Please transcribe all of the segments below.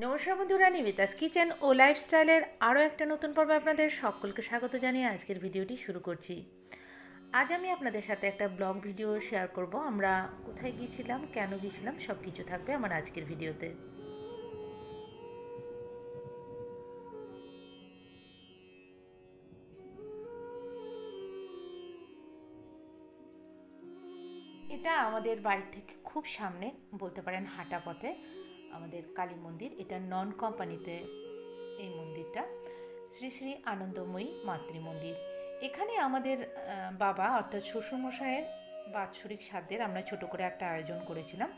নমস্কার বন্ধুরা, নিমিতাস কিচেন ও লাইফস্টাইলের আরও একটা নতুন পর্বে আপনাদের সকলকে স্বাগত জানিয়ে আজকের ভিডিওটি শুরু করছি। আজ আমি আপনাদের সাথে একটা ব্লগ ভিডিও শেয়ার করব। আমরা কোথায় গিয়েছিলাম, কেন গিয়েছিলাম সব কিছু থাকবে আমার আজকের ভিডিওতে। এটা আমাদের বাড়ি থেকে খুব সামনে, বলতে পারেন হাঁটা পথে। আমাদের কালী মন্দির, এটা নন কোম্পানিতে এই মন্দিরটা। শ্রী শ্রী আনন্দময়ী মাতৃ মন্দির। এখানে আমাদের বাবা অর্থাৎ শ্বশুরমশাইয়ের বাৎসরিক শ্রাদ্ধের আমরা ছোট করে একটা আয়োজন করেছিলাম।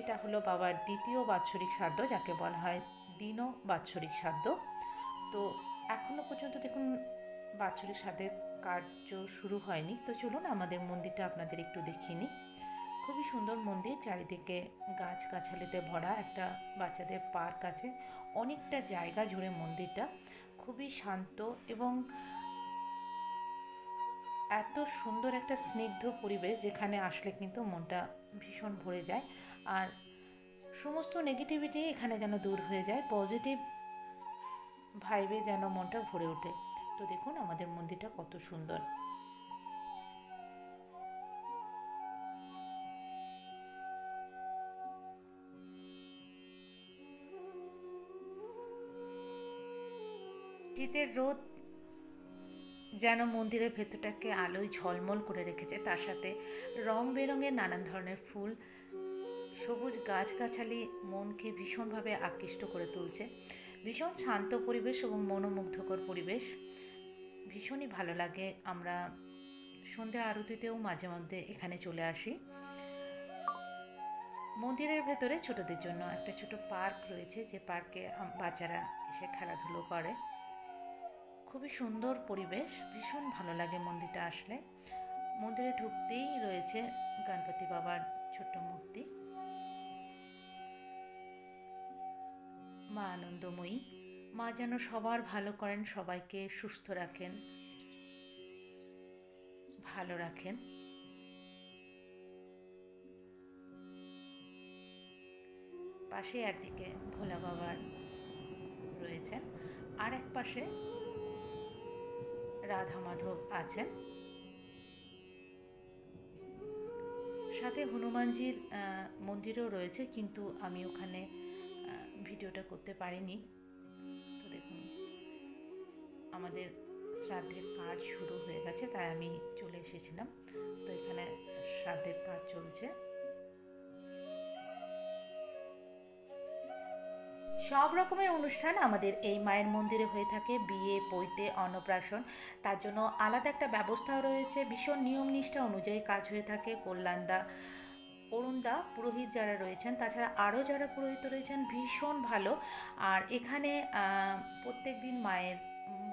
এটা হলো বাবার দ্বিতীয় বাৎসরিক শ্রাদ্ধ যাকে বলা হয় দিনও বাৎসরিক শ্রাদ্ধ তো এখনও পর্যন্ত দেখুন বাৎসরিক শ্রাদ্ধের কার্য শুরু হয়নি। তো চলুন আমাদের মন্দিরটা আপনাদের একটু দেখিয়ে নিই। খুবই সুন্দর মন্দির, চারিদিকে গাছগাছালিতে ভরা একটা বাচ্চাদের পার্ক আছে। অনেকটা জায়গা জুড়ে মন্দিরটা। খুবই শান্ত এবং এত সুন্দর একটা স্নিগ্ধ পরিবেশ যেখানে আসলে কিন্তু মনটা ভীষণ ভরে যায়। আর সমস্ত নেগেটিভিটি এখানে যেন দূর হয়ে যায় পজিটিভ ভাইবে যেন মনটা ভরে ওঠে। তো দেখুন, আমাদের মন্দিরটা কত সুন্দর। শীতের রোদ যেন মন্দিরের ভেতরটাকে আলোয় ঝলমল করে রেখেছে। তার সাথে রং বেরঙের নানান ধরনের ফুল, সবুজ গাছগাছালি মনকে ভীষণভাবে আকৃষ্ট করে তুলছে। ভীষণ শান্ত পরিবেশ এবং মনোমুগ্ধকর পরিবেশ। ভীষণই ভালো লাগে। আমরা সন্ধ্যা আরতিতেও মাঝে মধ্যে এখানে চলে আসি। মন্দিরের ভেতরে ছোটদের জন্য একটা ছোট পার্ক রয়েছে। যে পার্কে বাচ্চারা এসে খেলাধুলো করে। খুবই সুন্দর পরিবেশ, ভীষণ ভালো লাগে মন্দিরটা আসলে। মন্দিরে ঢুকতেই রয়েছে গণপতি বাবার ছোট্ট মূর্তি। মা আনন্দময়ী, মা যেন সবার ভালো করেন, সবাইকে সুস্থ রাখেন, ভালো রাখেন। পাশে একদিকে ভোলা বাবার রয়েছেন আর এক পাশে রাধা মাধব আছেন। সাথে হনুমানজির মন্দিরও রয়েছে, কিন্তু আমি ওখানে ভিডিওটা করতে পারিনি। তো দেখুন, আমাদের শ্রাদ্ধের কাজ শুরু হয়ে গেছে, তাই আমি চলে এসেছিলাম। তো এখানে শ্রাদ্ধের কাজ চলছে। সব রকমের অনুষ্ঠান আমাদের এই মায়ের মন্দিরে হয়ে থাকে, বিয়ে, পৈতে, অন্নপ্রাশন। তার জন্য আলাদা একটা ব্যবস্থাও রয়েছে, ভীষণ নিয়ম নিষ্ঠা অনুযায়ী কাজ হয়ে থাকে। কল্যাণদা, অরুণদা, পুরোহিত যারা রয়েছেন, তাছাড়া আরও যারা পুরোহিত রয়েছেন, ভীষণ ভালো। আর এখানে প্রত্যেক দিন মায়ের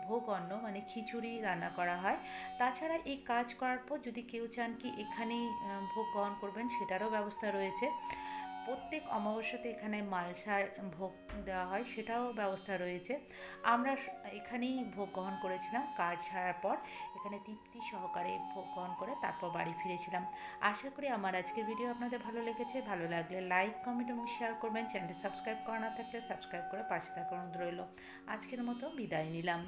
ভোগ, অন্ন মানে খিচুড়ি রান্না করা হয়। তাছাড়া এই কাজ করার পর যদি কেউ চান কি এখানেই ভোগ গ্রহণ করবেন, সেটারও ব্যবস্থা রয়েছে। প্রত্যেক অমাবস্যাতে এখানে মালসার ভোগ দেওয়া হয়, সেটাও ব্যবস্থা রয়েছে। আমরা এখানেই ভোগ গ্রহণ করেছিলাম, কাজ ছাড়ার পর। এখানে তৃপ্তি সহকারে ভোগ গ্রহণ করে তারপর বাড়ি ফিরেছিলাম। আশা করি আমার আজকের ভিডিও আপনাদের ভালো লেগেছে। ভালো লাগলে লাইক, কমেন্ট এবং শেয়ার করবেন। চ্যানেলটি সাবস্ক্রাইব করা না থাকলে সাবস্ক্রাইব করে পাশে থাকার অনুরোধ রইল। আজকের মতো বিদায় নিলাম।